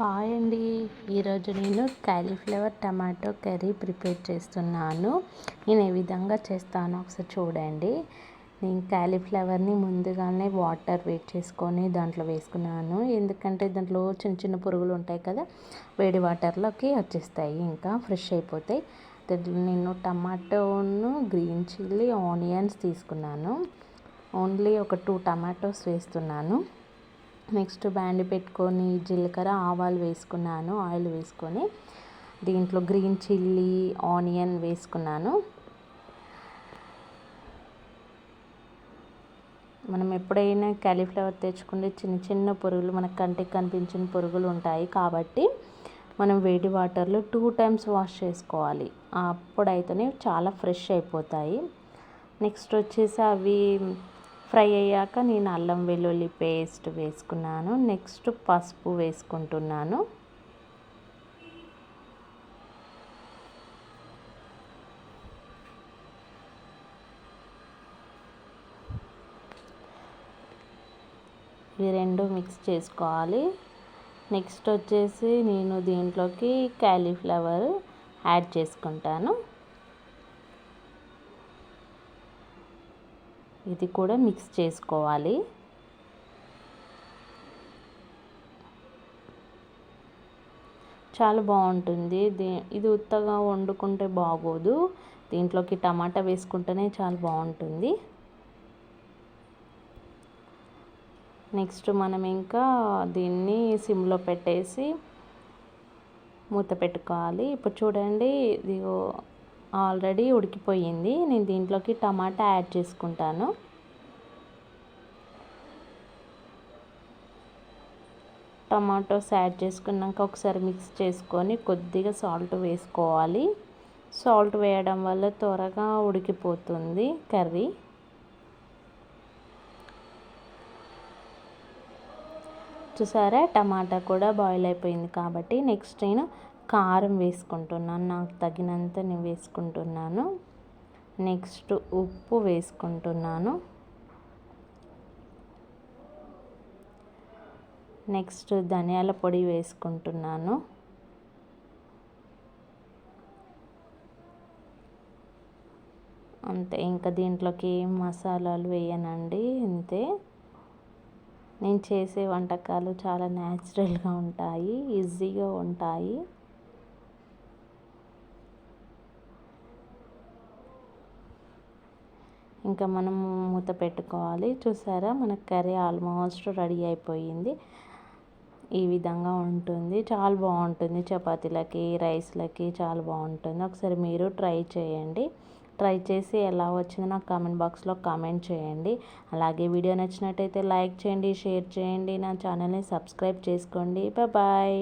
Hi అండి. ఈరోజు నేను క్యాలీఫ్లవర్ టమాటో కర్రీ ప్రిపేర్ చేస్తున్నాను. నేను ఏ విధంగా చేస్తానో ఒకసారి చూడండి. నేను క్యాలీఫ్లవర్ని ముందుగానే వాటర్ వేట్ చేసుకొని దాంట్లో వేసుకున్నాను. ఎందుకంటే దాంట్లో చిన్న చిన్న పురుగులు ఉంటాయి కదా వేడి వాటర్లోకి వచ్చేస్తాయి ఇంకా ఫ్రెష్ అయిపోతాయి. దాంట్లో నేను టమాటోను గ్రీన్ చిల్లీ ఆనియన్స్ తీసుకున్నాను. ఓన్లీ ఒక టూ టమాటోస్ వేస్తున్నాను. నెక్స్ట్ బ్యాండ్ పెట్టుకొని జీలకర్ర ఆవాలు వేసుకున్నాను ఆయిల్ వేసుకొని. దీంట్లో గ్రీన్ చిల్లీ ఆనియన్ వేసుకున్నాను. మనం ఎప్పుడైనా క్యాలీఫ్లవర్ తెచ్చుకుంటే చిన్న చిన్న పురుగులు మనకు కంటికి కనిపించిన పురుగులు ఉంటాయి కాబట్టి మనం వేడి వాటర్లో టూ టైమ్స్ వాష్ చేసుకోవాలి. అప్పుడైతేనే చాలా ఫ్రెష్ అయిపోతాయి. నెక్స్ట్ వచ్చేసి అవి ఫ్రై అయ్యాక నేను అల్లం వెల్లుల్లి పేస్ట్ వేసుకున్నాను. నెక్స్ట్ పసుపు వేసుకుంటున్నాను. ఇవి రెండు మిక్స్ చేసుకోవాలి. నెక్స్ట్ వచ్చేసి నేను దీంట్లోకి క్యాలీఫ్లవర్ యాడ్ చేసుకుంటాను. ఇది కూడా మిక్స్ చేసుకోవాలి. చాలా బాగుంటుంది. దీ ఇది ఉత్తగా వండుకుంటే బాగోదు. దీంట్లోకి టమాటా వేసుకుంటేనే చాలా బాగుంటుంది. నెక్స్ట్ మనం ఇంకా దీన్ని సిమ్లో పెట్టేసి మూత పెట్టుకోవాలి. ఇప్పుడు చూడండి ఇది ఆల్రెడీ ఉడికిపోయింది. నేను దీంట్లోకి టమాటా యాడ్ చేసుకుంటాను. టమాటోస్ యాడ్ చేసుకున్నాక ఒకసారి మిక్స్ చేసుకొని కొద్దిగా సాల్ట్ వేసుకోవాలి. సాల్ట్ వేయడం వల్ల త్వరగా ఉడికిపోతుంది కర్రీ. చూసారా? టమాటా కూడా బాయిల్ అయిపోయింది కాబట్టి నెక్స్ట్ నేను కారం వేసుకుంటున్నాను. నాకు తగినంత నేను వేసుకుంటున్నాను. నెక్స్ట్ ఉప్పు వేసుకుంటున్నాను. నెక్స్ట్ ధనియాల పొడి వేసుకుంటున్నాను. అంతే ఇంకా దీంట్లోకి ఏం మసాలాలు వేయనండి అంతే నేను చేసే వంటకాలు చాలా న్యాచురల్గా ఉంటాయి ఈజీగా ఉంటాయి. ఇంకా మనం మూత పెట్టుకోవాలి. చూసారా? మన కర్రీ ఆల్మోస్ట్ రెడీ అయిపోయింది. ఈ విధంగా ఉంటుంది. చాలా బాగుంటుంది. చపాతీలకి రైస్లకి చాలా బాగుంటుంది. ఒకసారి మీరు ట్రై చేయండి. ట్రై చేసి ఎలా వచ్చిందో నాకు కామెంట్ బాక్స్లో కామెంట్ చేయండి. అలాగే వీడియో నచ్చినట్టయితే లైక్ చేయండి షేర్ చేయండి. నా ఛానల్ని సబ్స్క్రైబ్ చేసుకోండి. బాయ్.